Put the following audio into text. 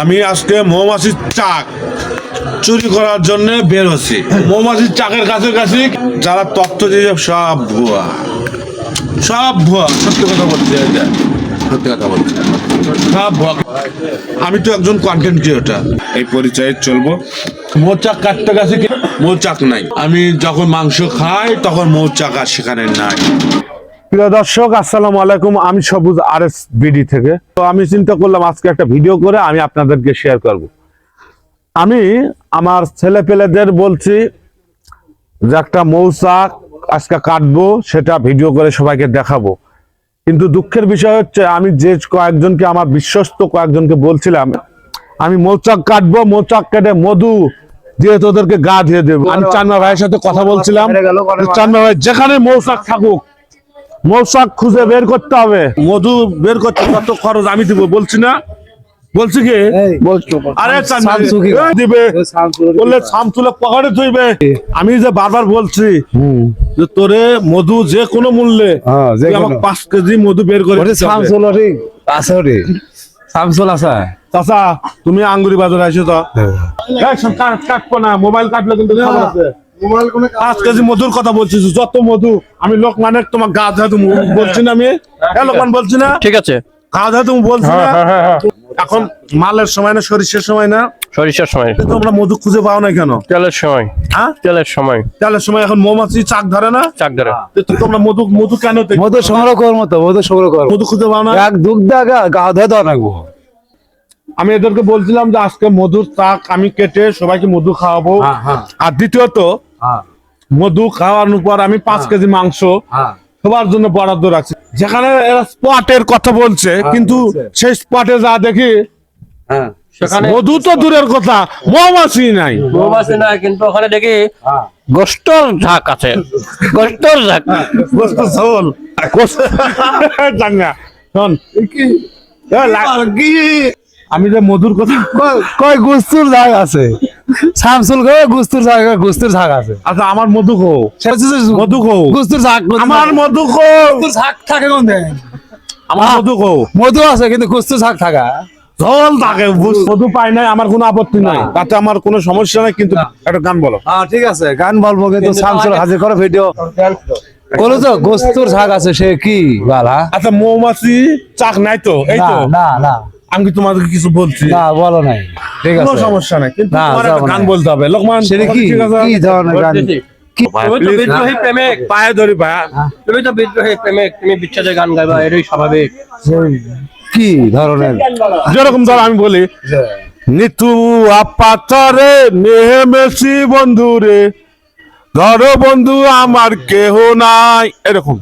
আমি আজকে মৌমাছির চাক চুরি করার জন্য বের হচ্ছি। মৌমাছির চাকের কাছে কাছে যারা তথ্য দিয়ে সব ভুয়া। সব ভুয়া সত্যি কথা বলছি সত্যি কথা বলছি। সব ভুয়া। আমি তো একজন কন্টেন্ট ক্রিয়েটার এই পরিচয়ে চলবো। মৌচাক কাটতে গেছে কি? মৌচাক নাই। আমি যখন মাংস খাই তখন মৌচাক আর সেখানে নাই। প্রিয় দর্শক আসসালামু আলাইকুম। আমি সবুজ আর এস বিডি থেকে। তো আমি চিন্তা করলাম আজকে একটা ভিডিও করে আমি আপনাদেরকে শেয়ার করব। আমি আমার ছেলে পেলেদের বলছি যে একটা মৌচাক আজকে কাটবো সেটা ভিডিও করে সবাইকে দেখাবো। কিন্তু দুঃখের বিষয় হচ্ছে আমি যে কয়েকজনকে আমার বিশ্বস্ত কয়েকজনকে বলছিলাম আমি মৌচাক কাটবো মৌচাক কেটে মধু দিয়ে তোদেরকে গা দিয়ে দেবো। আমি চান্না ভাইয়ের সাথে কথা বলছিলাম চান্না ভাই যেখানে মৌচাক থাকুক মৌচাক খুঁজে বের করতে হবে। মধু বের করতে কত খরচ আমি দিব বলছি না? বলছি কি? আরে দিবে? বললে শামসুলে পকেটে থইবে আমি যে বারবার বলছি যে তোরে মধু যে কোনো মূল্যে হ্যাঁ, আমাকে পাঁচ কেজি মধু বের করে। শামসুল আছে শামসুল আছে। চাচা তুমি আঙ্গুরি বাজারে আসো তো। কাটবো না। মোবাইল কাটলে কিন্তু আছে। পাঁচ কেজি মধুর কথা বলছিস যত মধু আমি লোকমানের তোমার গা ধা তুমি বলছি না আমি? হ্যাঁ লোকমান বলছি না? ঠিক আছে। গা ধা তুমি বলছি না? এখন মালের সময় না সরিষার সময় না? সরিষার সময়। তোমরা মধু খুঁজে পাও না কেন? তেলের সময়। হ্যাঁ? তেলের সময়। তেলের সময় এখন মৌমাছি চাক ধরে না? চাক ধরে। তোমরা মধু মধু কেন মধু সংগ্রহ কর মতো মধু সংগ্রহ কর মধু খুঁজে পাও না? এক দুধ দাগা গা ধুয়ে দাও রাখব আমি এদেরকে বলছিলাম যে আজকে মধুর চাক আমি কেটে সবাইকে মধু খাওয়াবো। হ্যাঁ, হ্যাঁ। আর দ্বিতীয়ত হ্যাঁ মধু খাওয়ানোর পর আমি পাঁচ কেজি মাংস হ্যাঁ। সবার জন্য বরাদ্দ রাখছি। যেখানে এরা স্পটের কথা বলছে কিন্তু সেই স্পটে যা দেখি হ্যাঁ সেখানে মধু তো দূরের কথা মৌমাছি নাই। মৌমাছি না কিন্তু ওখানে দেখি হ্যাঁ। গোস্তর ঝাঁক আছে। গোস্তর ঝাঁক। গোস্ত ঝোল গোস্ত- শোন। আমি যে মধুর কথা কই- কই গুস্তুর জাগ আছে? শামসুল গুস্তুর গুস্তুর আছে। আচ্ছা আমার মধু খো মধু খো গুস্তুর আমার মধু খো গুস্তুর থাকে কোন আমার মধু খো মধু আছে কিন্তু গুস্তুর থাকা। জল থাকে মধু পাই নাই আমার কোনো আপত্তি নাই। তাতে আমার কোনো সমস্যা নাই কিন্তু একটা গান বলো। হ্যাঁ ঠিক আছে গান বলব কিন্তু শামসুল হাজির করো ভিডিও বলো তো গোস্তুর ঝাগ আছে সে কি বালা? আচ্ছা মৌমাছি চাক নাই তো এই তো। না না। আমি কি তোমাদেরকে কিছু বলছি? না বলো নাই। ঠিক আছে। কোনো সমস্যা নাই। কিন্তু তোমার একটা গান বলতে হবে। লোকমান সেটা কি কি ধরনের গান? কি তুমি তো বিদ্রোহী প্রেমিক। পায়ে ধরি ভাইয়া তুমি তো বিদ্রোহী প্রেমিক। তুমি বিচ্ছেদের গান গাইবা এটাই স্বাভাবিক। কি ধরনের? যেরকম ধর আমি বলি নিতু আপাতরে নেমেছি বন্ধু রে ধরো বন্ধু আমার কেহ নাই এরকম।